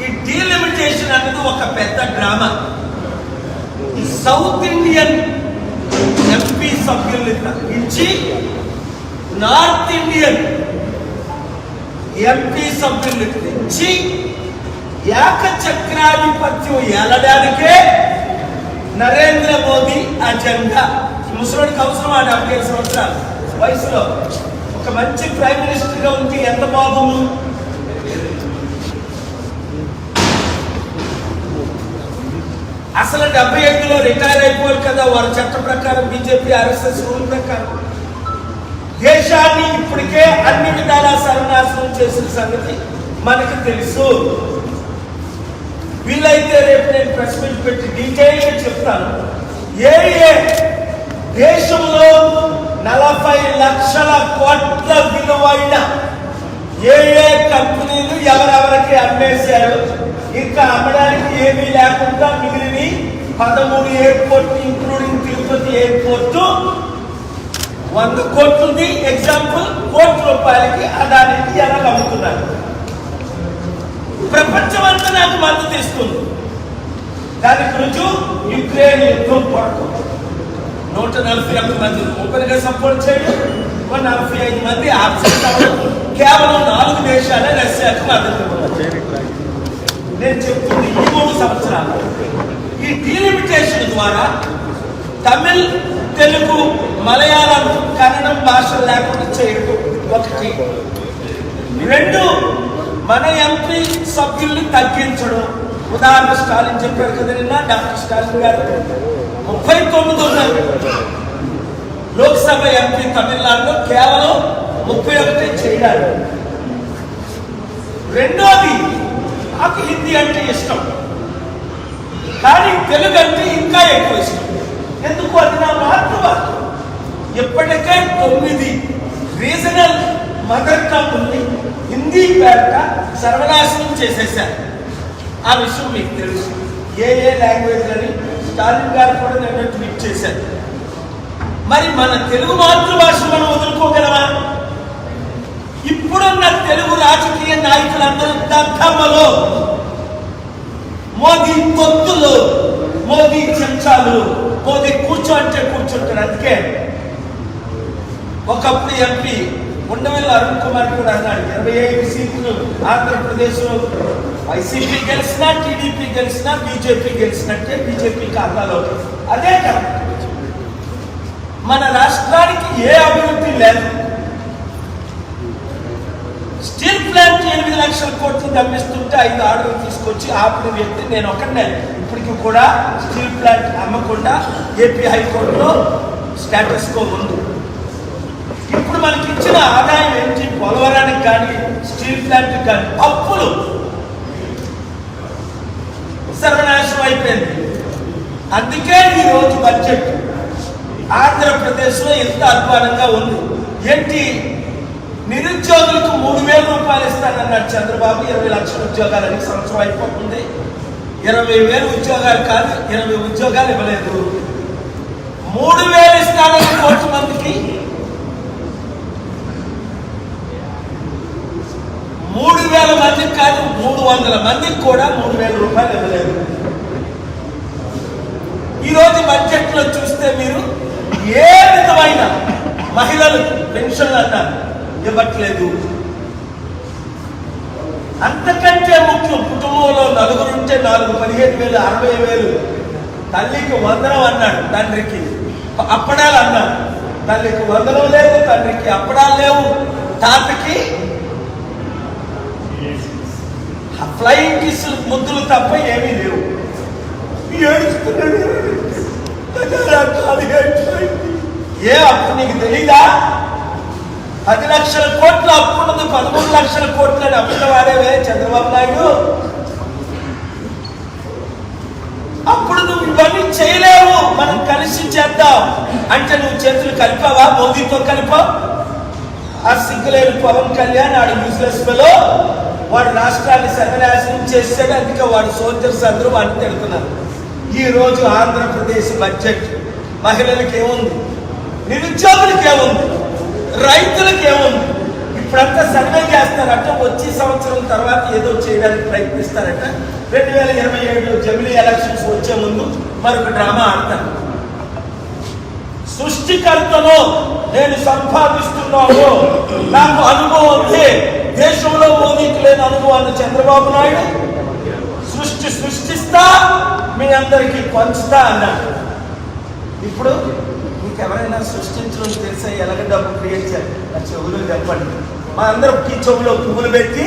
ఈ డీలిమిటేషన్ అనేది ఒక పెద్ద డ్రామా సౌత్ ఇండియన్ ఎంపీ సభ్యుల్ని తగ్గించి నార్త్ ఇండియన్ ఎంపీ సభ్యుల్ని తెచ్చి ఏకచక్రాధిపత్యం ఏలడానికే నరేంద్ర మోదీ అజెండా ముసలోడికి అవసరం ఆ డెబ్బై ఐదు సంవత్సరాలు? వయసులో. ఒక మంచి ప్రైమ్ మినిస్టర్గా ఉంటే ఎంత బాగుంది అసలు డెబ్బై ఐదులో రిటైర్ అయిపోవాలి కదా వారి చట్ట ప్రకారం బీజేపీ ఆర్ఎస్ఎస్ రూల్ ప్రకారం. దేశాన్ని ఇప్పటికే అన్ని విధాలా సర్వనాశనం చేసిన సంగతి మనకు తెలుసు. వీలైతే రేపు నేను ప్రెస్ మీట్ పెట్టి డీటెయిల్గా చెప్తాను. ఏ ఏ దేశంలో నలభై లక్షల కోట్ల విలువైన ఏ ఏ కంపెనీలు ఎవరెవరికి అమ్మేశారు? ఇంకా అమ్మడానికి ఏమీ లేకుండా మిగిలిన పదమూడు ఎయిర్పోర్ట్ ఇంక్లూడింగ్ తిరుపతి ఎయిర్పోర్టు వంద కోట్లుంది. ఎగ్జాంపుల్ కోటి రూపాయలకి అదానికి ఎలా అమ్ముతున్నారు. ప్రపంచం అంతా నాకు మద్దతు ఇస్తుంది. దానికి రుజువు యుక్రెయిన్ యుద్ధం కొరకు నూట నలభై ఒక్క మంది ఒకరిగా సపోర్ట్ చేయడం ఒక నలభై ఐదు మంది ఆబ్సెంట్ అవ్వడం కేవలం నాలుగు దేశాలే రష్యాకు మద్దతు నేను చెప్తుంది ఈ మూడు సంవత్సరాలు. ఈ డీలిమిటేషన్ ద్వారా తమిళ్ తెలుగు మలయాళం కన్నడం భాషలు లేకుండా చేయడం ఒకటి. రెండు మన ఎంపీ సభ్యుల్ని తగ్గించడం. ఉదాహరణ స్టాలిన్ చెప్పారు కదా నిన్న డాక్టర్ స్టాలిన్ గారు. ముప్పై తొమ్మిది ఉన్నారు లోక్సభ ఎంపీ తమిళనాడులో కేవలం ముప్పై ఒకటి చేయడానికి రెండోది నాకు హిందీ అంటే ఇష్టం. కానీ తెలుగు అంటే ఇంకా ఎక్కువ ఇష్టం. ఎందుకు అది నా మాతృభాష? ఇప్పటికే తొమ్మిది రీజనల్ మదర్ టంగ్ ఉంది. హిందీ పేరట సర్వనాశనం చేసేసారు ఆ విషయం మీకు తెలుసు. ఏ ఏ లాంగ్వేజ్ అని స్టాలిన్ గారు కూడా నేను ట్వీట్ చేశారు. మరి మన తెలుగు మాతృభాష మనం వదులుకోగలమా? ఇప్పుడున్న తెలుగు రాజకీయ నాయకులందరూ దద్దమ్మలో. మోదీ తొత్తులు మోదీ చెంచాలు మోదీ కూర్చో అంటే కూర్చుంటారు అందుకే. ఒకప్పుడు ఎంపీ ఉండవల్లి అరుణ్ కుమార్ కూడా అన్నాడు ఇరవై ఐదు సీట్లు ఆంధ్రప్రదేశ్లో వైసీపీ గెలిచినా టీడీపీ గెలిచినా బీజేపీ గెలిచినట్టే బీజేపీ ఖాతాలో అదే కరెక్ట్ మన రాష్ట్రానికి ఏ అభివృద్ధి లేదు. స్టీల్ ప్లాంట్ ఎనిమిది లక్షల కోట్లు తప్పిస్తుంటే ఐదు ఆర్డర్లు తీసుకొచ్చి ఆపిన వ్యక్తి నేను ఒకటే ఇప్పటికి కూడా స్టీల్ ప్లాంట్ అమ్మకుండా ఏపీ హైకోర్టులో స్టేటస్ కో ఉంది. ఇప్పుడు మనకి ఇచ్చిన ఆదాయం ఏంటి? పోలవరానికి కానీ స్టీల్ ప్లాంట్ కానీ. అప్పులు సర్వనాశనం అయిపోయింది. అందుకే ఈ రోజు బడ్జెట్ ఆంధ్రప్రదేశ్లో ఎంత అధ్వానంగా ఉంది. ఏంటి? నిరుద్యోగులకు మూడు వేల రూపాయలు ఇస్తానన్నాడు చంద్రబాబు. ఇరవై లక్షల ఉద్యోగాలని సంవత్సరం అయిపోతుంది. ఇరవై వేలు ఉద్యోగాలు కాదు ఇరవై ఉద్యోగాలు ఇవ్వలేదు. మూడు వేలు ఇస్తానని కోటి మందికి మూడు వేల మందికి కాదు మూడు వందల మందికి కూడా మూడు వేల రూపాయలు ఇవ్వలేదు. ఈరోజు బడ్జెట్లో చూస్తే మీరు ఏ విధమైన మహిళలు పెన్షన్లు అన్నారు? ఇవ్వట్లేదు అంతకంటే ముఖ్యం కుటుంబంలో నలుగురు ఉంటే నాలుగు పదిహేను వేలు అరవై వేలు. తల్లికి వందనం అన్నాడు తండ్రికి. అప్పడాలు అన్నాడు. తల్లికి వందనం లేవు తండ్రికి అప్పడాలు లేవు. తాతకి ఫ్లయింగ్ కిస్ ముద్దులు తప్ప ఏమీ లేవు. ఏడుస్తున్నాడు. ఏ అప్పు నీకు తెలీదా? పది లక్షల కోట్లు అప్పు పదమూడు లక్షల కోట్లు అని అప్పుల వాడేవే చంద్రబాబు నాయుడు? అప్పుడు నువ్వు ఇవన్నీ చేయలేవు మనం కలిసి చేద్దాం. అంటే నువ్వు చేతులు కలిపావా? మోదీతో కలిపావు ఆ సిగ్గులేని పవన్ కళ్యాణ్ ఆడు యూస్లెస్లో వాడు రాష్ట్రాన్ని సర్వనాశనం చేశాడు అందుకే వాడు సోల్జర్స్ అందరూ వాడిని తిడుతున్నారు. ఈ రోజు ఆంధ్రప్రదేశ్ బడ్జెట్ మహిళలకు ఏముంది? నిరుద్యోగులకు ఏముంది? రైతులకు ఏముంది? ఇప్పుడంతా సర్వే చేస్తారట వచ్చే సంవత్సరం తర్వాత ఏదో చేయడానికి ప్రయత్నిస్తారట. రెండు వేల ఇరవై ఏడు జమిలీ ఎలక్షన్స్ వచ్చే ముందు మరొక డ్రామా ఆడతారు. సృష్టికర్తలో నేను సంపాదిస్తున్నాను. నాకు అనుభవం ఉంది. దేశంలో మోదీకి లేని అనుభవాన్ని చంద్రబాబు నాయుడు సృష్టి సృష్టిస్తా మీ అందరికీ పంచుతా అన్నాడు. ఇప్పుడు మీకు ఎవరైనా సృష్టించడం తెలిసే ఎలాగ డబ్బు క్రియేట్ చేయాలి. నా చెవులో చెప్పండి మా అందరికి చెవులో పువ్వులు పెట్టి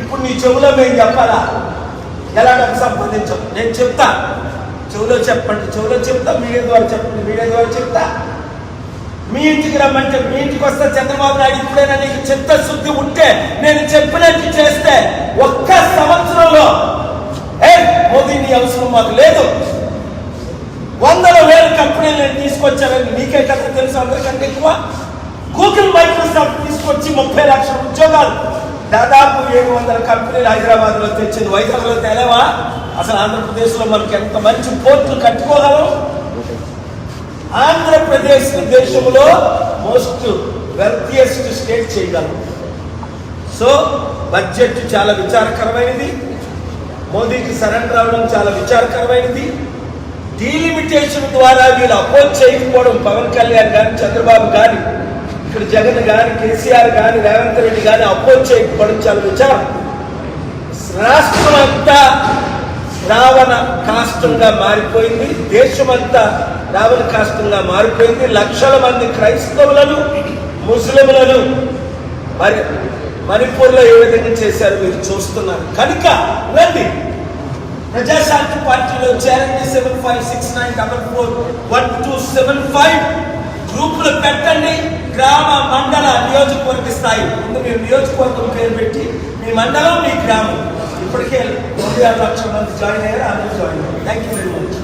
ఇప్పుడు నీ చెవులో మేము చెప్పాలా? ఎలా డబ్బు సంపాదించాం? నేను చెప్తా. చెవులో చెప్పండి. చెవులో చెప్తా మీడియా ద్వారా చెప్పండి. మీడియా ద్వారా చెప్తా. మీ ఇంటికి రమ్మంటే మీ ఇంటికి వస్తే చంద్రబాబు నాయుడు ఇప్పుడైనా నీకు చిత్తశుద్ధి ఉంటే నేను చెప్పినట్టు చేస్తే ఒక్క సంవత్సరంలో ఏ మోదీ నీ అవసరం మాకు లేదు. వందల వేల కంపెనీలు తీసుకొచ్చారని మీకే నీకే కదా తెలుసు అందరికంటే ఎక్కువ. గూగుల్ మైక్రోసాఫ్ట్ తీసుకొచ్చి ముప్పై లక్షల ఉద్యోగాలు. దాదాపు ఏడు వందల కంపెనీలు హైదరాబాద్లో తెచ్చింది. వైజాగ్లో తెలవా? అసలు ఆంధ్రప్రదేశ్లో మనకి ఎంత మంచి పోర్టులు కట్టుకోగలం? ఆంధ్రప్రదేశ్ దేశంలో మోస్ట్ వెల్తియెస్ట్ స్టేట్ చేయగలం. సో బడ్జెట్ చాలా విచారకరమైనది. మోదీకి సరెండర్ అవడం చాలా విచారకరమైనది. డీలిమిటేషన్ ద్వారా వీళ్ళు అపోజ్ చేయకపోవడం పవన్ కళ్యాణ్ కానీ చంద్రబాబు కానీ ఇక్కడ జగన్ కానీ కేసీఆర్ కానీ రేవంత్ రెడ్డి కానీ అపోజ్ చేయకపోవడం చాలా విచారం. రాష్ట్రం అంతా రావణ కాష్టంగా మారిపోయింది దేశమంతా రావణ కాష్టంగా మారిపోయింది. లక్షల మంది క్రైస్తవులను ముస్లింలను మరి మణిపూర్లో ఏ విధంగా చేశారు మీరు చూస్తున్నారు. కనుక రండి. ప్రజాశాంతి పార్టీలో చేరండి. Seven five six nine double four one two seven five. గ్రూపులు పెట్టండి. గ్రామ మండల నియోజకవర్గ స్థాయి. ముందు మీరు నియోజకవర్గం పేరు పెట్టి మీ మండలం మీ గ్రామం. ఇప్పటికే రెండు ఆరు లక్షల మంది జాయిన్ అయ్యారు. అందరూ జాయిన్ అయ్యారు. Thank you very much